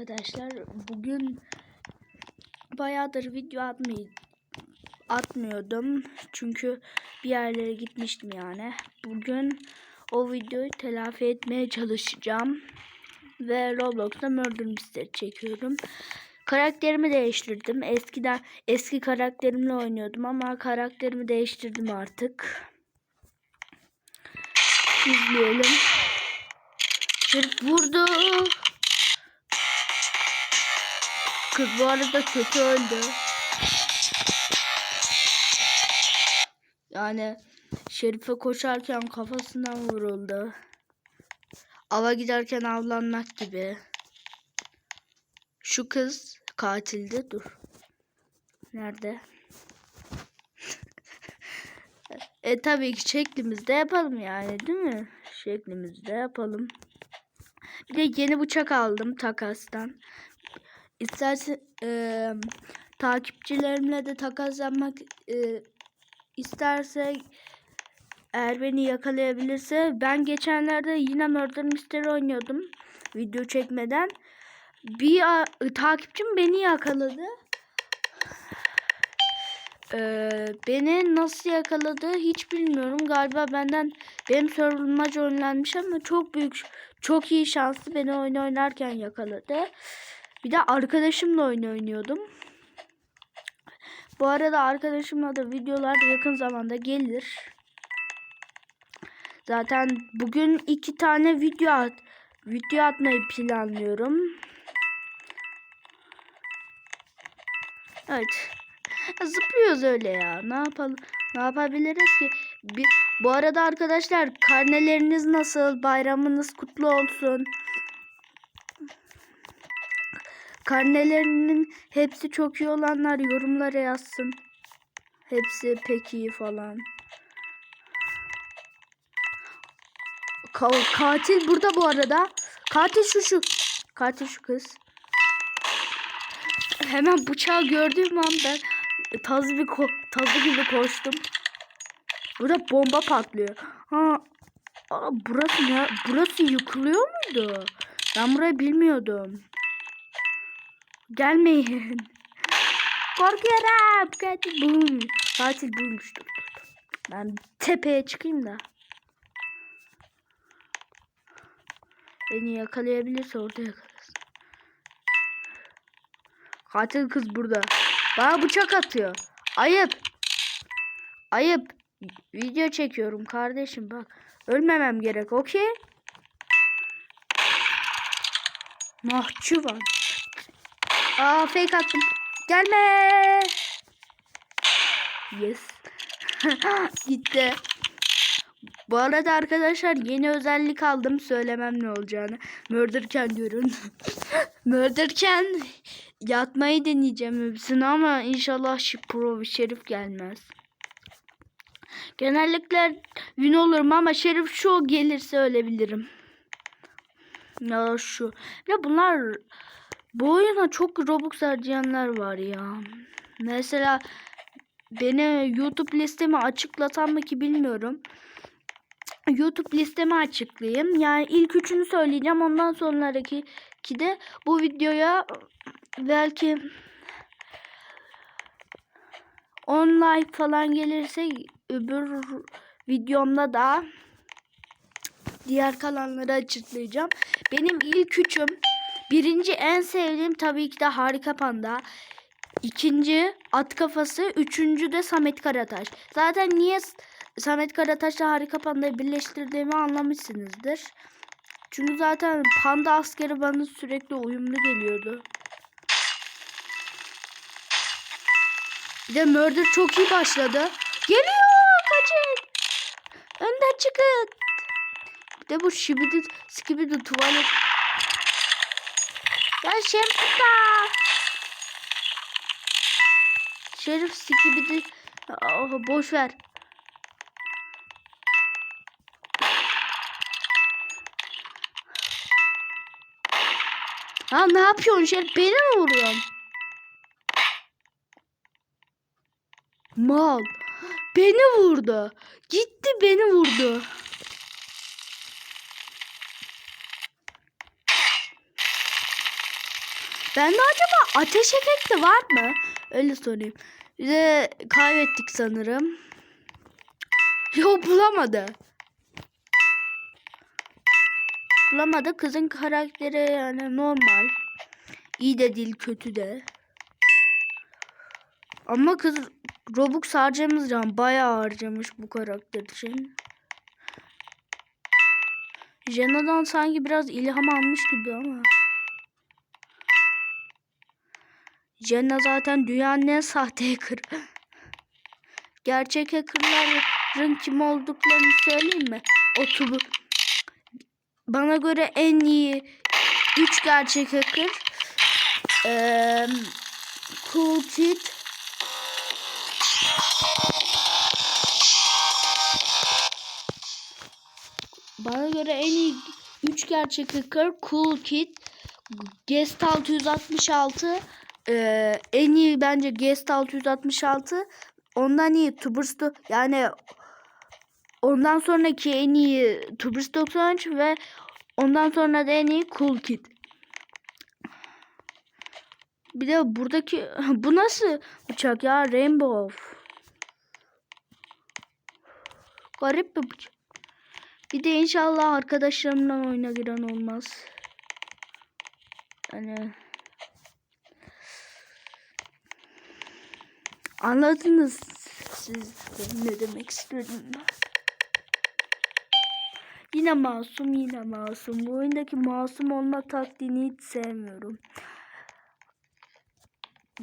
arkadaşlar. Bugün bayağıdır video atmay atmıyordum. Çünkü bir yerlere gitmiştim yani. Bugün o videoyu telafi etmeye çalışacağım. Ve Roblox'ta Murder Mystery çekiyorum. Karakterimi değiştirdim. Eskiden eski karakterimle oynuyordum ama karakterimi değiştirdim artık. İzleyelim. Şerif vurdu. Kız bu arada kötü öldü. Yani Şerife koşarken kafasından vuruldu. Ava giderken avlanmak gibi. Şu kız katildi. Dur. Nerede? e tabii ki şeklimizde yapalım yani değil mi? Şeklimizde yapalım. Bir de yeni bıçak aldım takastan. İsterse e, takipçilerimle de takas yapmak e, isterse eğer beni yakalayabilirse ben geçenlerde yine Murder Mystery oynuyordum video çekmeden. Bir a, takipçim beni yakaladı. Ee, beni nasıl yakaladı hiç bilmiyorum. Galiba benden benim sorulmaca önlenmiş ama çok büyük çok iyi şanslı beni oyun oynarken yakaladı. Bir de arkadaşımla oyun oynuyordum. Bu arada arkadaşımla da videolar yakın zamanda gelir. Zaten bugün iki tane video at video atmayı planlıyorum. Evet. Zıplıyoruz öyle ya. Ne yapalım? Ne yapabiliriz ki? Bir, bu arada arkadaşlar karneleriniz nasıl? Bayramınız kutlu olsun. Karnelerinin hepsi çok iyi olanlar yorumlara yazsın. Hepsi pek iyi falan. Ka katil burada bu arada. Katil şu şu. Katil şu kız. Hemen bıçağı gördüğüm an ben tazı, bir ko tazı gibi koştum. Burada bomba patlıyor. Ha, aa, burası ne? Burası yıkılıyor muydu? Ben burayı bilmiyordum. Gelmeyin. Korkuyorum. Katil bulmuş. Katil bulmuştur. Ben tepeye çıkayım da. Beni yakalayabilirse orada yakalasın. Katil kız burada. Bana bıçak atıyor. Ayıp. Ayıp. Video çekiyorum kardeşim bak. Ölmemem gerek okey. Mahcuban. Aa fake attım. Gelme. Yes. Gitti. Bu arada arkadaşlar yeni özellik aldım. Söylemem ne olacağını. Murderken görün. Murderken yatmayı deneyeceğim hepsini ama inşallah pro şerif gelmez. Genellikle win olurum ama şerif şu gelirse ölebilirim. Ya şu. Ya bunlar bu oyuna çok Robux harcayanlar var ya. Mesela beni YouTube listemi açıklatan mı ki bilmiyorum. YouTube listemi açıklayayım. Yani ilk üçünü söyleyeceğim. Ondan sonraki ki de bu videoya belki 10 like falan gelirse öbür videomda da diğer kalanları açıklayacağım. Benim ilk üçüm birinci en sevdiğim tabii ki de Harika Panda. İkinci At Kafası. Üçüncü de Samet Karataş. Zaten niye Samet Karataş'la Harika Panda'yı birleştirdiğimi anlamışsınızdır. Çünkü zaten Panda askeri bana sürekli uyumlu geliyordu. Bir de Murder çok iyi başladı. Geliyor kaçın. Önden çıkın. Bir de bu şibidi skibidi tuvalet. Ya Şemputa. Şerif skibidi. Oh, boş ver. Ha ne yapıyorsun Şerif? Beni mi vuruyorsun? Mal. Beni vurdu. Gitti beni vurdu. Bende acaba ateş efekti var mı? Öyle sorayım. Bir de kaybettik sanırım. Yok bulamadı. Bulamadı. Kızın karakteri yani normal. İyi de değil kötü de. Ama kız Robux harcamış can bayağı harcamış bu karakter için. Jena'dan sanki biraz ilham almış gibi ama. Jenna zaten dünyanın en sahte hacker. Gerçek hackerların kim olduklarını söyleyeyim mi? Otubu. Bana göre en iyi 3 gerçek hacker. Eee cool Kid. Bana göre en iyi 3 gerçek hacker Cool Kid, Guest 666, eee, en iyi bence Guest 666. Ondan iyi Tubersto yani ondan sonraki en iyi Tubers 93 ve ondan sonra da en iyi Cool Kid. Bir de buradaki bu nasıl bıçak ya Rainbow. Garip bir bıçak. Bir de inşallah arkadaşlarımla oyuna giren olmaz. Yani anladınız siz ne demek istedim. Yine masum yine masum. Bu oyundaki masum olma taktiğini hiç sevmiyorum.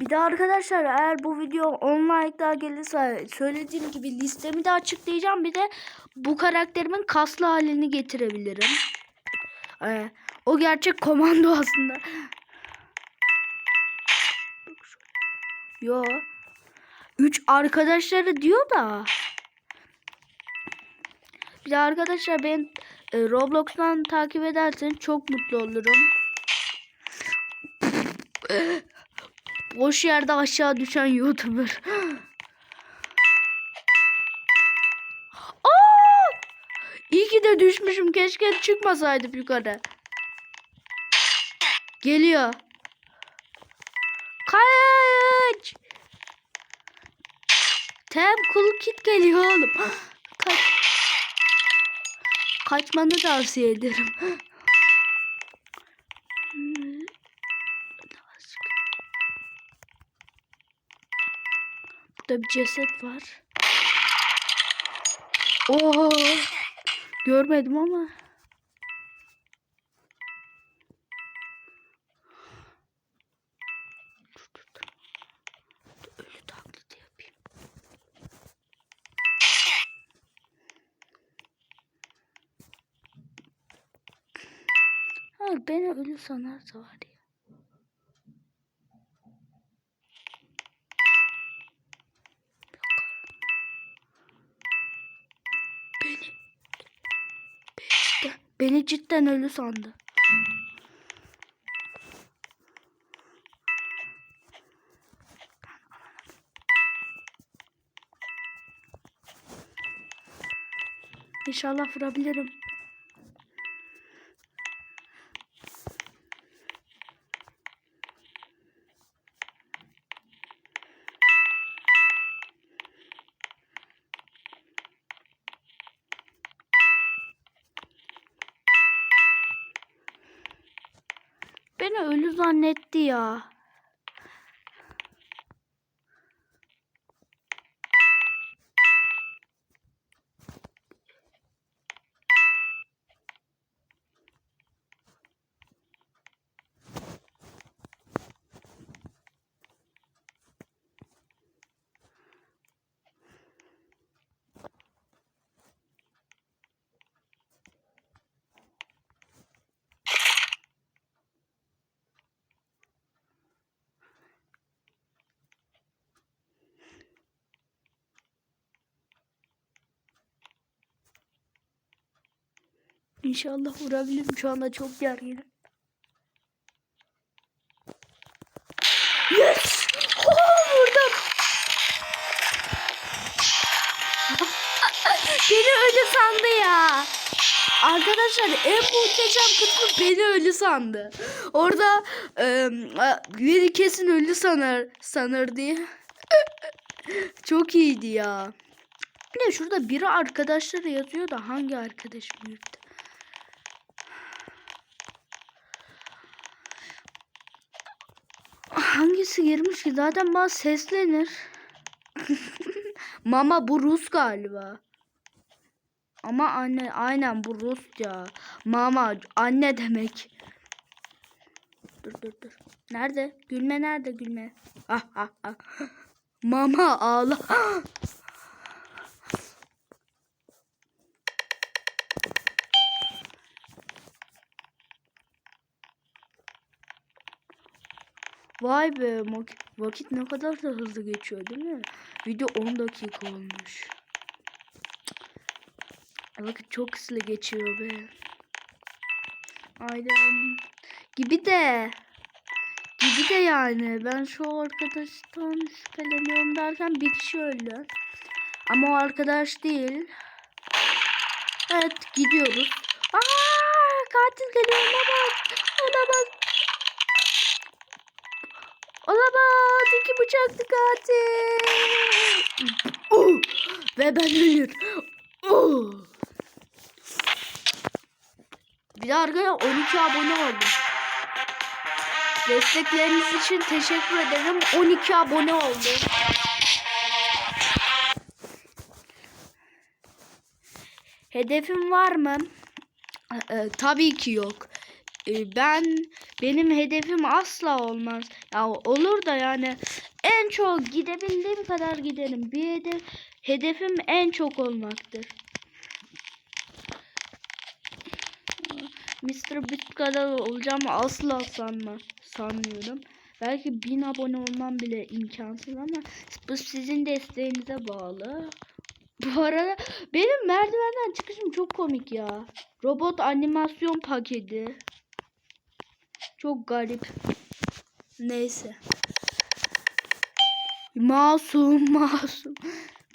Bir de arkadaşlar eğer bu video 10 like daha gelirse söylediğim gibi listemi de açıklayacağım. Bir de bu karakterimin kaslı halini getirebilirim. Ee, o gerçek komando aslında. Yo. Üç arkadaşları diyor da. Bir de arkadaşlar ben e, Roblox'tan takip edersen çok mutlu olurum. Boş yerde aşağı düşen YouTuber. Aa! İyi ki de düşmüşüm. Keşke çıkmasaydım yukarı. Geliyor. Kaç. Tem cool kit geliyor oğlum. Kaç. Kaçmanı tavsiye ederim. Burada bir ceset var. Oo! Görmedim ama. Ha, beni ölü sanarsa var ya. Beni cidden, beni cidden ölü sandı. İnşallah vurabilirim. Beni ölü zannetti ya. İnşallah vurabilirim. Şu anda çok gerginim. Yes! Oh, vurdum. Beni öyle sandı ya. arkadaşlar en muhteşem kısmı beni ölü sandı. Orada e, biri kesin ölü sanır sanır diye. Çok iyiydi ya. Bir de şurada biri arkadaşları yazıyor da hangi arkadaşım yurtta? Hangisi girmiş ki? Zaten bana seslenir. Mama bu Rus galiba. Ama anne aynen bu Rusça. Mama anne demek. Dur dur dur. Nerede? Gülme nerede gülme? Ah ah ah. Mama ağla. Vay be vak- vakit ne kadar da hızlı geçiyor değil mi? Video 10 dakika olmuş. Vakit çok hızlı geçiyor be. Aynen. Gibi de. Gibi de yani. Ben şu arkadaştan şüpheleniyorum derken bir kişi öldü. Ama o arkadaş değil. Evet gidiyoruz. Aa katil geliyor olamaz. Olamaz. Olamaz. iki bıçaklı katil. Uh! Ve ben ölür. Uh! Bir de arkadaşlar 12 abone oldum. Destekleriniz için teşekkür ederim. 12 abone oldum. Hedefim var mı? Ee, tabii ki yok. Ee, ben benim hedefim asla olmaz. Ya olur da yani en çok gidebildiğim kadar giderim. Bir hedef, hedefim en çok olmaktır. Mr. Beast kadar olacağım asla sanma sanmıyorum. Belki bin abone olmam bile imkansız ama bu sizin desteğinize bağlı. Bu arada benim merdivenden çıkışım çok komik ya. Robot animasyon paketi. Çok garip. Neyse. Masum masum.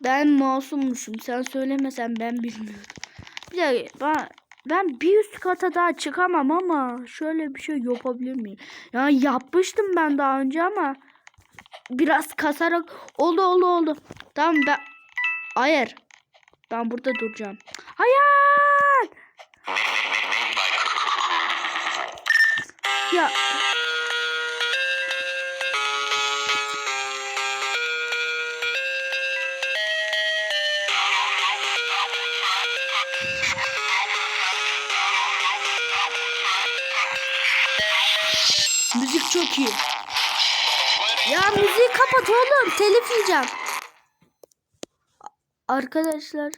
Ben masummuşum. Sen söylemesen ben bilmiyordum. Bir de ben, ben bir üst kata daha çıkamam ama şöyle bir şey yapabilir miyim? Yani yapmıştım ben daha önce ama biraz kasarak oldu oldu oldu. Tamam ben Hayır. Ben burada duracağım. Hayır. Ya Müzik çok iyi. Ya müziği kapat oğlum. Telif yiyeceğim. Arkadaşlar.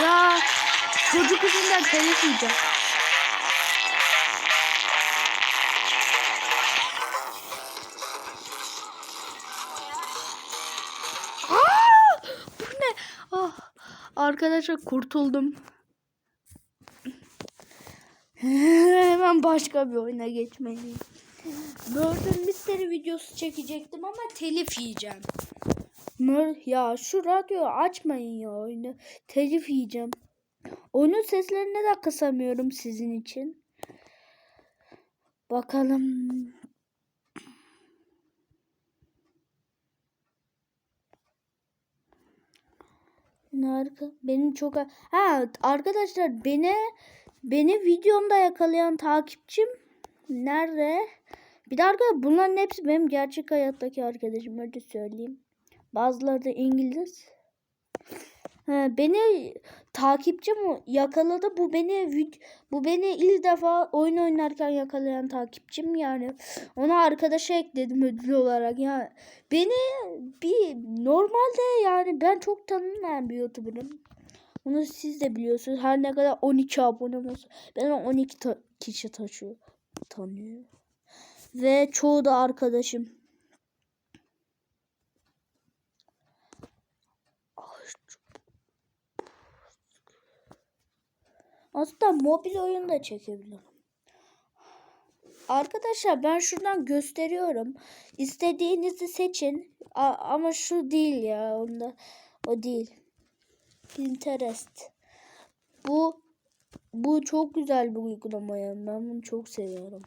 Ya çocuk yüzünden telif yiyeceğim. Arkadaşlar kurtuldum. Hemen başka bir oyuna geçmeliyim. Murder Mystery videosu çekecektim ama telif yiyeceğim. Mur ya şu radyoyu açmayın ya oyunu. Telif yiyeceğim. Oyunun seslerini de kısamıyorum sizin için. Bakalım. Harika. Benim çok ha arkadaşlar beni beni videomda yakalayan takipçim nerede? Bir de arkadaşlar bunların hepsi benim gerçek hayattaki arkadaşım öyle söyleyeyim. Bazıları da İngiliz. Ha, beni takipçim yakaladı. Bu beni bu beni ilk defa oyun oynarken yakalayan takipçim yani. Ona arkadaşa ekledim ödül olarak. Yani beni bir normalde yani ben çok tanınmayan bir YouTuber'ım. Bunu siz de biliyorsunuz. Her ne kadar 12 abone olsa ben 12 ta- kişi taşıyor tanıyor. Ve çoğu da arkadaşım. Aslında mobil oyun da çekebilirim. Arkadaşlar ben şuradan gösteriyorum. İstediğinizi seçin. A- ama şu değil ya. Onda o değil. Pinterest. Bu bu çok güzel bir uygulama ya. Ben bunu çok seviyorum.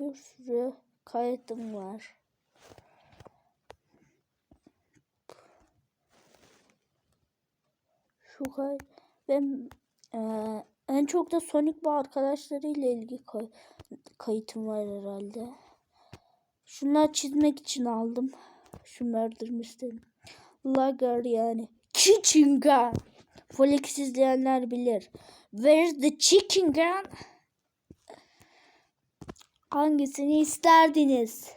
Bir sürü kayıtım var. Şu kay ve eee, en çok da Sonic ve arkadaşlarıyla ilgili kay- kayıtım var herhalde. Şunları çizmek için aldım. Şu Murder Mystery. Lager yani. Chicken gun. Folex izleyenler bilir. Where's the chicken gun? Hangisini isterdiniz?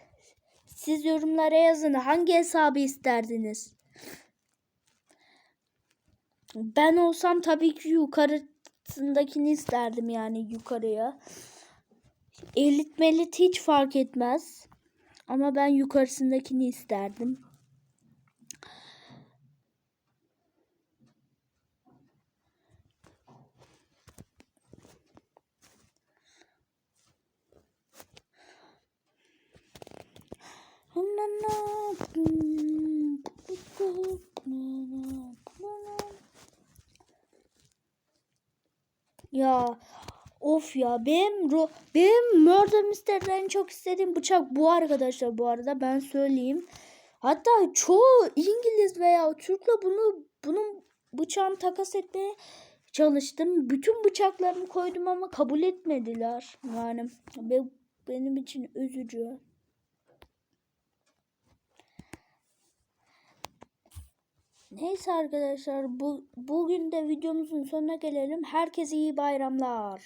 Siz yorumlara yazın. Hangi hesabı isterdiniz? Ben olsam tabii ki yukarısındakini isterdim yani yukarıya. Elit melit hiç fark etmez. Ama ben yukarısındakini isterdim. Ya of ya benim ro benim Murder Mystery'den en çok istediğim bıçak bu arkadaşlar bu arada ben söyleyeyim. Hatta çoğu İngiliz veya Türk'le bunu bunun bıçağını takas etmeye çalıştım. Bütün bıçaklarımı koydum ama kabul etmediler. Yani be- benim için üzücü. Neyse arkadaşlar bu bugün de videomuzun sonuna gelelim. Herkese iyi bayramlar.